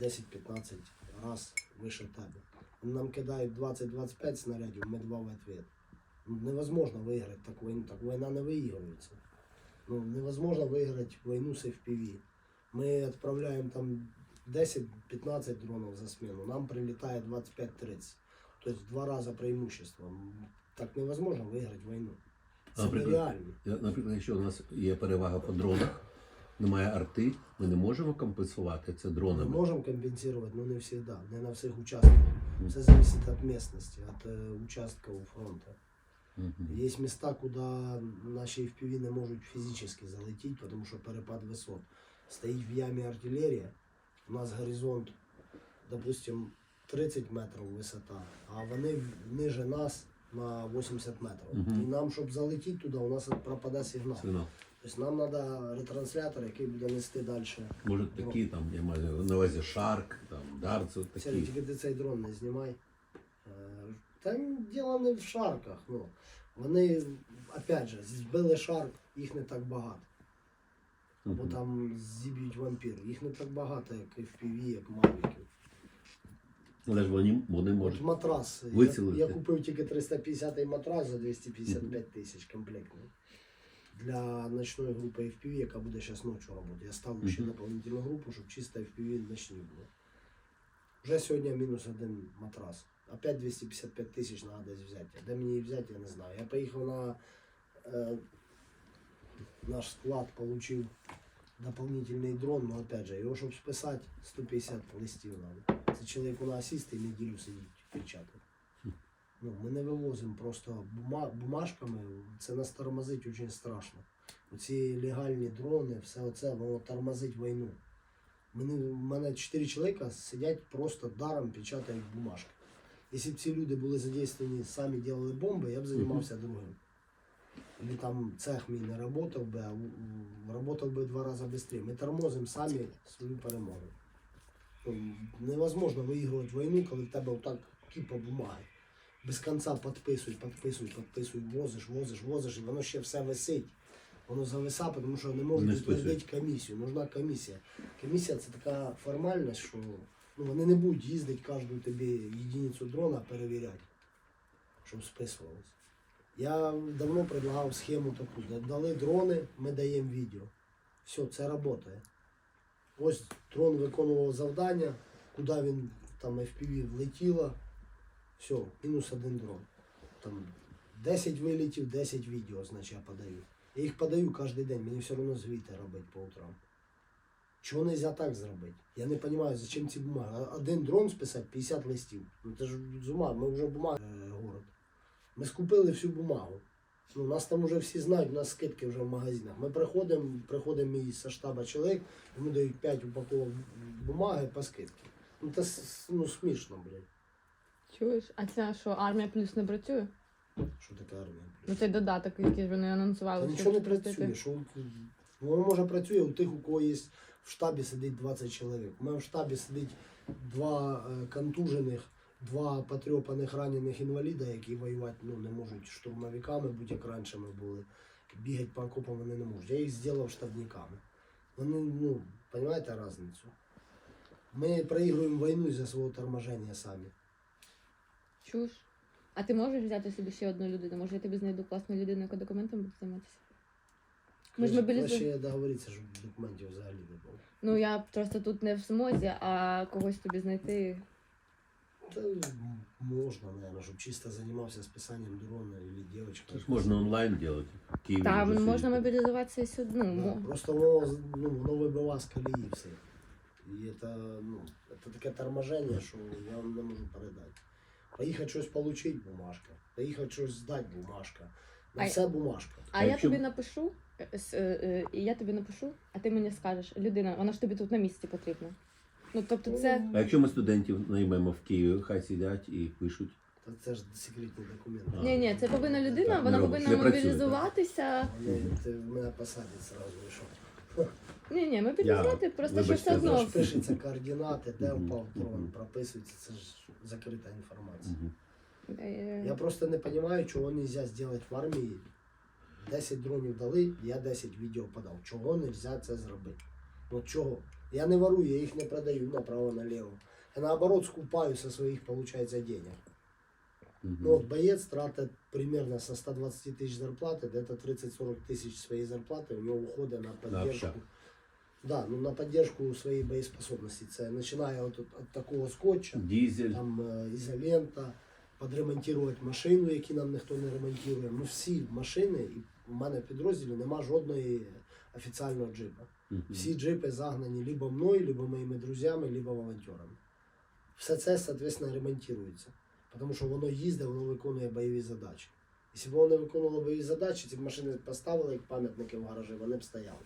10-15 раз вище тебе. Нам кидають 20-25 снарядів, ми два в ответ. Невозможно виграти таку війну, так війна не виігрується. Ну, невозможно виграти війну з FPV. Ми відправляємо там 10-15 дронів за смену, нам прилітає 25-30. Тобто в два рази преимущество. Так невозможно виграти війну. Це нереально. Наприклад, якщо у нас є перевага по дронах, немає арти, ми не можемо компенсувати це дронами. можем компенсировать, но не всегда, не на всех участках. Все зависит от местности, от э, участков фронта. Мгм. Есть места, куда наші FPV не можуть фізично залетіти, тому що перепад висот. Стоїть в ямі артилерія, у нас горизонт, допустим, 30 метрів висота, а вони ниже нас на 80 метрів. Мгм. І нам, щоб залетіти туди, у нас пропаде сигнал. Сигнал. Тобто нам треба ретранслятор, який буде нести далі. Може такі там, я маю на увазі Шарк, там, Дарц, от такі. тільки ти цей дрон не знімай. Е, Там діло не в шарках. Ну. Вони, опять же, збили шарк, їх не так багато. Або Мгм. там зіб'ють вампір. Їх не так багато, як FPV, як мавіків. Але ж вони, вони От матрас. Я, я купив тільки 350 матрас за 255 тисяч комплектний. Для ночної групи FPV, яка буде зараз ночі робити. Я ставлю ще Мгм. дополнительну групу, щоб чисто FPV ночні було. Вже сьогодні мінус один матрас. Опять 255 тисяч треба десь взяти. Де мені її взяти, я не знаю. Я поїхав на е, наш склад, получив дополнительний дрон, но опять же, його щоб списати, 150 листів надо. Це чоловіку на асіст і неділю сидіть печатати. Ну, ми не вивозимо просто бума, бумажками, це нас тормозить дуже страшно. Оці легальні дрони, все оце, воно тормозить війну. Мене, в мене чотири чоловіка сидять просто даром печатають бумажки. Якщо б ці люди були задействовані, самі робили бомби, я б займався другим. Или там цех мій не працював би, а працював би два рази швидше. Ми тормозимо самі свою перемогу. Ну, Невозможно виігрувати війну, коли в тебе отак кіпа бумаги. Без кінця підписуй, підписуй, підписуй, возиш, возиш, возиш, і воно ще все висить. Воно зависа, тому що не можуть відповідати комісію. Нужна комісія. Комісія це така формальність, що ну, вони не будуть їздити кожну тобі єдиницю дрона перевіряти, щоб списувалось. Я давно предлагав схему таку. Дали дрони, ми даємо відео. Все, це працює. Ось дрон виконував завдання, куди він там FPV влетіло. Все, мінус один дрон. Там 10 вилітів, 10 відео, значить я подаю. Я їх подаю кожен день, мені все одно звіти робити по утрам. Чого не можна так зробити? Я не розумію, зачем ці бумаги. Один дрон списати 50 листів. Ну це ж з ума, ми вже бумага е, город. Ми скупили всю бумагу. Ну, нас там вже всі знають, у нас скидки вже в магазинах. Ми приходимо, приходить мій зі штаба чоловік, йому дають 5 упаковок бумаги по скидці. Ну це ну, смішно, блядь. Чуєш? А це що, армія плюс не працює? Що таке армія? Ну цей додаток, який вони анонсували. Та нічого не працює. Що... Воно може працює у тих, у кого є в штабі сидить 20 чоловік. У мене в штабі сидить два е, контужених, два потрьопаних ранених інваліда, які воювати ну, не можуть штурмовиками, будь як раніше ми були. Бігати по окопам вони не можуть. Я їх зробив штабниками. Вони, ну, розумієте різницю? Ми проігруємо війну за свого торможення самі. Чуєш? А ти можеш взяти собі ще одну людину? Може я тобі знайду класну людину, яка документом буде займатися? Ми ж Краще- мобілізуємо. Краще договоритися, щоб документів взагалі не було. Ну я просто тут не в змозі, а когось тобі знайти. Та можна, наверное, щоб чисто займався списанням дрона или девочка. Це ж можна онлайн робити. В Києві Та вже можна сидіти. мобілізуватися і сюди. Ну, Да, мо- просто воно, ну, воно вибива з колії все. І це, ну, це таке торможення, що я вам не можу передати. Поїхати щось отримати бумажка. Поїхати щось здати бумажка. На все бумажка. А А я якщо- тобі напишу, е, с- е, е, і я тобі напишу, а ти мені скажеш, людина, вона ж тобі тут на місці потрібна. Ну тобто це. А якщо ми студентів наймемо в Києві, хай сидять і пишуть. Та це ж секретний документ. А. Ні, ні, це повинна людина, Так, вона повинна мобілізуватися. Вони ти мене посадять сразу, і що. Ні, ні, мобілізувати, Я- просто що вибачте все за одно. Ж пишеться координати, де Мгм, впав дрон, мгм. прописується, це ж закрита інформація. Мгм. Е, Я просто не розумію, чого не можна зробити в армії. 10 дронів дали, я 10 відео подав. Чого не можна це зробити? Ну чого? Я не ворую, я їх не продаю направо-налево. Я наоборот скупаю со своїх, получается, денег. Мгм. Ну, вот боец тратит примерно со 120 тысяч зарплаты, где-то 30-40 тысяч своей зарплаты у него ухода на поддержку. общак. Да, ну на поддержку своей боеспособности. Це починає от, от, от такого скотча, Дізель. там е, ізолента, підремонтувати машину, які нам ніхто не ремонтує. Ну всі машини, і в мене в підрозділі нема жодної офіціального джипа. Мгм. Всі джипи загнані либо мною, либо моїми друзями, либо волонтерами. Все це, соответственно, ремонтується. Тому що воно їздить, воно виконує бойові задачі. Якщо б воно не виконувало бойові задачі, ці б машини поставили як пам'ятники в гаражі, вони б стояли.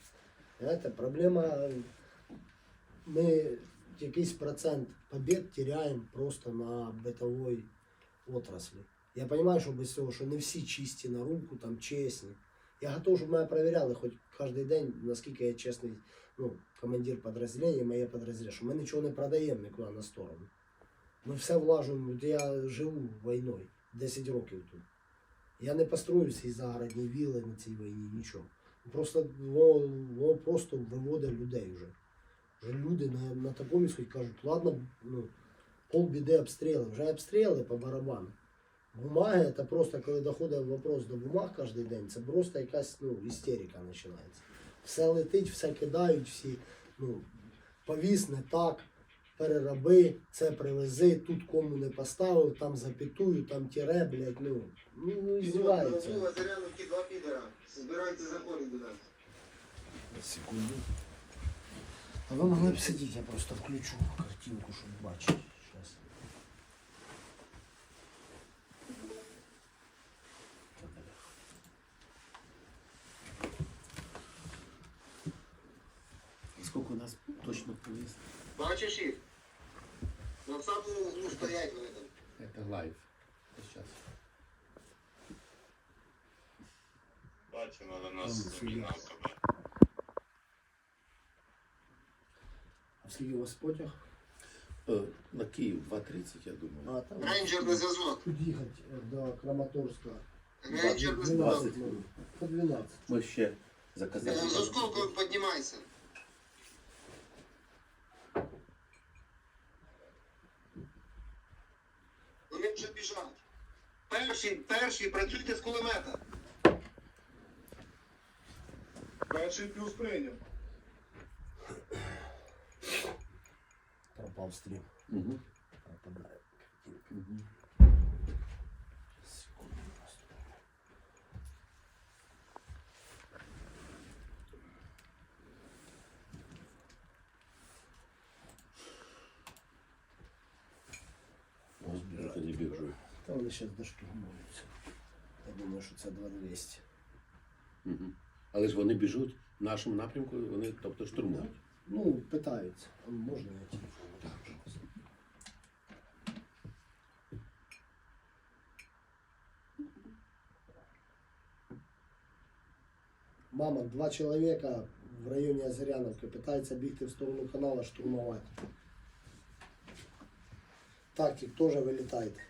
Знаєте, проблема, ми якийсь процент побед теряємо просто на битовій отраслі. Я розумію, що без цього, що не всі чисті на руку, там чесні. Я готов, щоб мене перевіряли хоч кожен день, наскільки я чесний ну, командир підрозділення, моє підрозділення, що ми нічого не продаємо нікуди на сторону. Ми все влажуємо, от я живу війною 10 років тут. Я не построю ці загородні віли на цій війні, нічого. Просто воно, воно просто виводить людей вже. Вже люди на, на такому сході кажуть, ладно, ну, полбіди обстріли, вже обстріли по барабану. Бумаги, це просто, коли доходить вопрос до бумаг кожен день, це просто якась ну, істерика починається. Все летить, все кидають, всі, ну, повіс не так, перероби, це привези, тут кому не поставив, там запітую, там тіре, блядь, ну, ну, ну здіваються. Була Заряновки два підера. Збирайте заходить до нас. Секунду. А ви могли б сидіти, я просто включу картинку, щоб бачити. Щас. Скільки у нас точно повіс? Бачиш їх? На самому углу стоять вони там. Це лайв. Сейчас. Бачимо на нас Там заміна сидять. АКБ. А скільки у вас потяг? Е, На Київ 2.30, я думаю. А, там Рейнджерний зв'язок. тут їхати е, до Краматорська. Рейнджерний 12 зв'язок. минут. По 12. Ми ще заказали. З осколком піднімайся. Вони вже біжать. Перші, перші, працюйте з кулемета. Перший плюс прийняв. Пропав стрім. Угу. Пропадає. Угу. Секунду. Це не біжу. Та вони ще доштурмуються. Я думаю, що це 2200. Угу. Але ж вони біжуть в нашому напрямку, вони тобто штурмують. Ну, питаються. А Можна на телефон? Так. пожалуйста? Мама, два чоловіка в районі Озеряновки питаються бігти в сторону канала штурмувати. Тактик теж вилітайте.